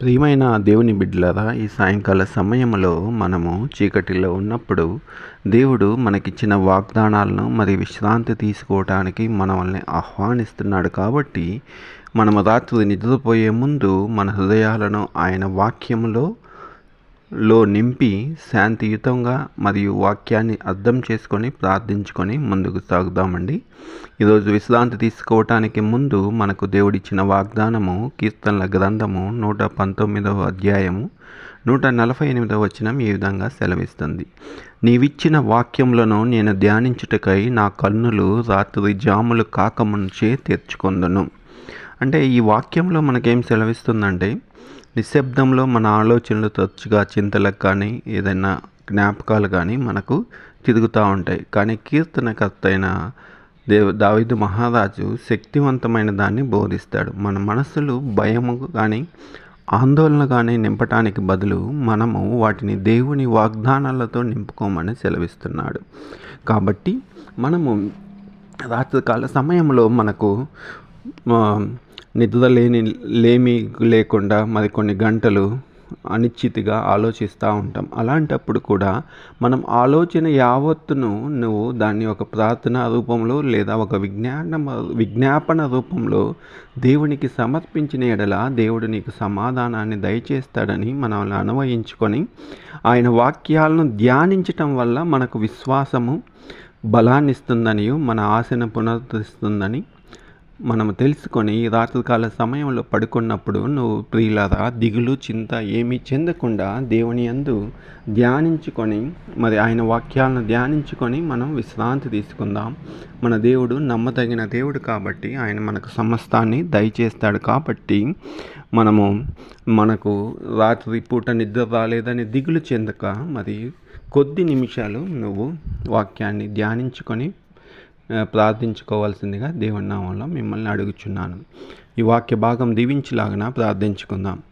ప్రియమైన దేవుని బిడ్డలారా ఈ సాయంకాల సమయంలో మనము చీకటిలో ఉన్నప్పుడు దేవుడు మనకిచ్చిన వాగ్దానాలను మరి విశ్రాంతి తీసుకోవటానికి మనల్ని ఆహ్వానిస్తున్నాడు కాబట్టి మనము రాత్రి నిద్రపోయే ముందు మన హృదయాలను ఆయన వాక్యంలో లో నింపి శాంతియుతంగా మరియు వాక్యాన్ని అర్థం చేసుకొని ప్రార్థించుకొని ముందుకు సాగుదామండి. ఈరోజు విశ్రాంతి తీసుకోవటానికి ముందు మనకు దేవుడిచ్చిన వాగ్దానము కీర్తనల గ్రంథము నూట పంతొమ్మిదవ అధ్యాయము నూట నలభై ఎనిమిదవ వచనం ఈ విధంగా సెలవిస్తుంది. నీవిచ్చిన వాక్యములను నేను ధ్యానించుటకై నా కన్నులు రాత్రి జాములు కాకముంచే తెరుచుకొందును. అంటే ఈ వాక్యంలో మనకేం సెలవిస్తుందంటే నిశ్శబ్దంలో మన ఆలోచనలు తరచుగా చింతలకు కానీ ఏదైనా జ్ఞాపకాలు కానీ మనకు తిరుగుతూ ఉంటాయి. కానీ కీర్తనకర్త అయిన దేవ దావిదు మహారాజు శక్తివంతమైన దాన్ని బోధిస్తాడు. మన మనసులు భయము కానీ ఆందోళన కానీ నింపటానికి బదులు మనము వాటిని దేవుని వాగ్దానాలతో నింపుకోమని సెలవిస్తున్నాడు. కాబట్టి మనము రాత్రికాల సమయంలో మనకు నిద్ర లేని లేమి లేకుండా మరి కొన్ని గంటలు అనిశ్చితిగా ఆలోచిస్తూ ఉంటాం. అలాంటప్పుడు కూడా మనం ఆలోచన యావత్తును నువ్వు దాన్ని ఒక ప్రార్థన రూపంలో లేదా ఒక విజ్ఞాన విజ్ఞాపన రూపంలో దేవునికి సమర్పించిన ఎడల దేవుడు నీకు సమాధానాన్ని దయచేస్తాడని మనల్ని అనువయించుకొని ఆయన వాక్యాలను ధ్యానించటం వల్ల మనకు విశ్వాసము బలాన్ని ఇస్తుందని మన ఆశను పునరుద్ధరిస్తుందని మనము తెలుసుకొని రాత్రికాల సమయంలో పడుకున్నప్పుడు నువ్వు ప్రియులరా దిగులు చింత ఏమీ చెందకుండా దేవుని అందు ధ్యానించుకొని మరి ఆయన వాక్యాలను ధ్యానించుకొని మనం విశ్రాంతి తీసుకుందాం. మన దేవుడు నమ్మదగిన దేవుడు కాబట్టి ఆయన మనకు సమస్తాన్ని దయచేస్తాడు కాబట్టి మనము మనకు రాత్రి పూట నిద్ర రాలేదని దిగులు చెందక మరి కొద్ది నిమిషాలు నువ్వు వాక్యాన్ని ధ్యానించుకొని ప్రార్థించుకోవాల్సిందిగా దేవుని నామంలో మిమ్మల్ని అడుగుచున్నాను. ఈ వాక్య భాగం దీవించిలాగన ప్రార్థించుకుందాం.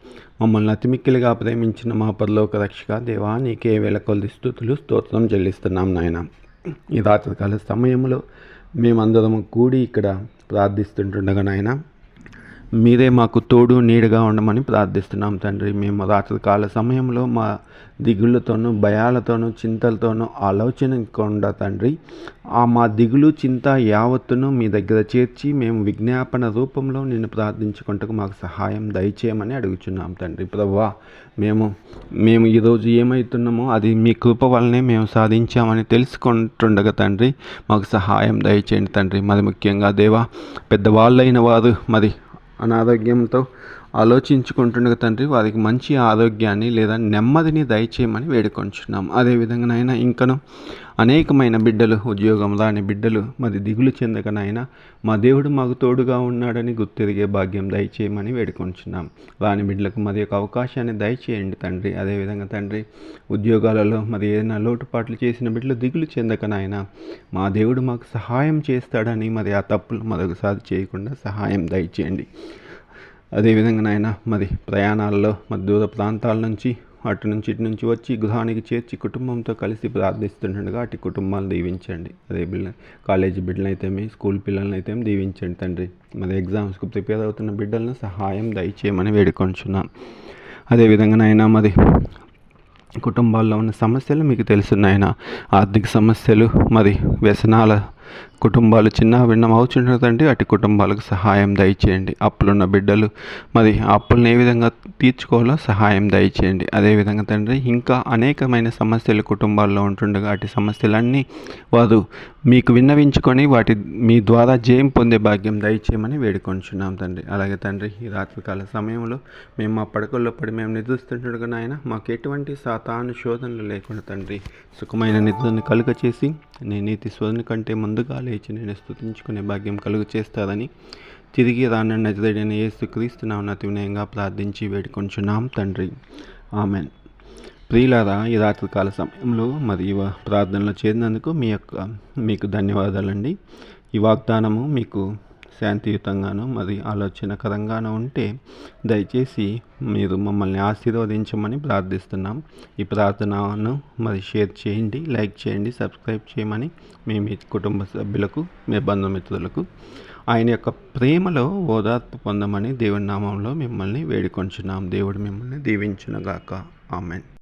మమ్మల్ని అతిమిక్కిలుగా ప్రేమించిన మా పరలోక రక్షక దేవా నీకే వేల కొద్ది స్థుతులు స్తోత్రం చెల్లిస్తున్నాం నాయన. ఈ రాత్రికాల సమయంలో మేమందరము కూడి ఇక్కడ ప్రార్థిస్తుంటుండగా నాయన మీరే మాకు తోడు నీడగా ఉండమని ప్రార్థిస్తున్నాం తండ్రి. మేము రాత్రికాల సమయంలో మా దిగుళ్ళతోనూ భయాలతోనూ చింతలతోనూ ఆలోచనకుండా తండ్రి. ఆ మా దిగులు చింత యావత్తును మీ దగ్గర చేర్చి మేము విజ్ఞాపన రూపంలో నిన్ను ప్రార్థించుకుంటకు మాకు సహాయం దయచేయమని అడుగుచున్నాం తండ్రి. ప్రభా మేము మేము ఈరోజు ఏమవుతున్నామో అది మీ కృప వల్లనే మేము సాధించామని తెలుసుకుంటుండగా తండ్రి మాకు సహాయం దయచేయండి తండ్రి. మరి ముఖ్యంగా దేవా పెద్దవాళ్ళైన వారు మరి అనారోగ్యంతో ఆలోచించుకుంటుండగా తండ్రి వారికి మంచి ఆరోగ్యాన్ని లేదా నెమ్మదిని దయచేయమని వేడుకొంచున్నాం. అదేవిధంగా నాయన ఇంకను అనేకమైన బిడ్డలు ఉద్యోగం రాని బిడ్డలు మరి దిగులు చెందకనైనా మా దేవుడు మాకు తోడుగా ఉన్నాడని గుర్తిరిగే భాగ్యం దయచేయమని వేడుకొంచున్నాం. రాని బిడ్డలకు మరి యొక్క అవకాశాన్ని దయచేయండి తండ్రి. అదేవిధంగా తండ్రి ఉద్యోగాలలో మరి ఏదైనా లోటుపాట్లు చేసిన బిడ్డలు దిగులు చెందకనైనా మా దేవుడు మాకు సహాయం చేస్తాడని మరి ఆ తప్పులు మరొకసారి చేయకుండా సహాయం దయచేయండి. అదేవిధంగా నాయన మరి ప్రయాణాల్లో మరి దూర ప్రాంతాల నుంచి అటు నుంచి ఇటు నుంచి వచ్చి గృహానికి చేర్చి కుటుంబంతో కలిసి ప్రార్థిస్తుండగా అటు కుటుంబాలు దీవించండి. అదే బిడ్డ కాలేజీ బిడ్డలైతేమి స్కూల్ పిల్లలనైతే దీవించండి తండ్రి. మరి ఎగ్జామ్స్కు ప్రిపేర్ అవుతున్న బిడ్డలను సహాయం దయచేయమని వేడుకొంచున్నాం. అదేవిధంగా నాయన మరి కుటుంబాల్లో ఉన్న సమస్యలు మీకు తెలుసున్నాయన ఆర్థిక సమస్యలు మరి వ్యసనాల కుటుంబాలు చిన్న భిన్నం అవుతుండదండి అటు కుటుంబాలకు సహాయం దయచేయండి. అప్పులున్న బిడ్డలు మరి అప్పులను ఏ విధంగా తీర్చుకోవాలో సహాయం దయచేయండి. అదేవిధంగా తండ్రి ఇంకా అనేకమైన సమస్యలు కుటుంబాల్లో ఉంటుండగా అటు సమస్యలన్నీ వారు మీకు విన్నవించుకొని వాటి మీ ద్వారా జయం పొందే భాగ్యం దయచేయమని వేడుకొంచున్నాం తండ్రి. అలాగే తండ్రి ఈ రాత్రికాల సమయంలో మేము మా పడకల్లో పడి మేము నిద్రిస్తుండగా నాయన మాకు ఎటువంటి సాతాను శోధనలు లేకుండా తండ్రి సుఖమైన నిద్రను కలుగ చేసి నీ నీతి శోధన కంటే ముందు ముందుగా లేచి నేను స్థుతించుకునే భాగ్యం కలుగు చేస్తాదని తిరిగి రాను నజరైన ఏసు క్రీస్తునామన అతి వినయంగా ప్రార్థించి వేడుకొంచున్నాం తండ్రి. ఆమెన్. ప్రియులారా ఈ రాత్రికాల సమయంలో మరి ప్రార్థనలో చేరినందుకు మీ యొక్క మీకు ధన్యవాదాలండి. ఈ వాగ్దానము మీకు శాంతియుతంగాను మరి ఆలోచనకరంగాను ఉంటే దయచేసి మీరు మమ్మల్ని ఆశీర్వదించమని ప్రార్థిస్తున్నాం. ఈ ప్రార్థనను మరి షేర్ చేయండి లైక్ చేయండి సబ్స్క్రైబ్ చేయమని మీ మీ కుటుంబ సభ్యులకు మీ బంధుమిత్రులకు. ఆయన యొక్క ప్రేమలో ఓదార్పు పొందమని దేవుడి నామంలో మిమ్మల్ని వేడుకొంచున్నాం. దేవుడు మిమ్మల్ని దీవించునగాక. ఆమెన్.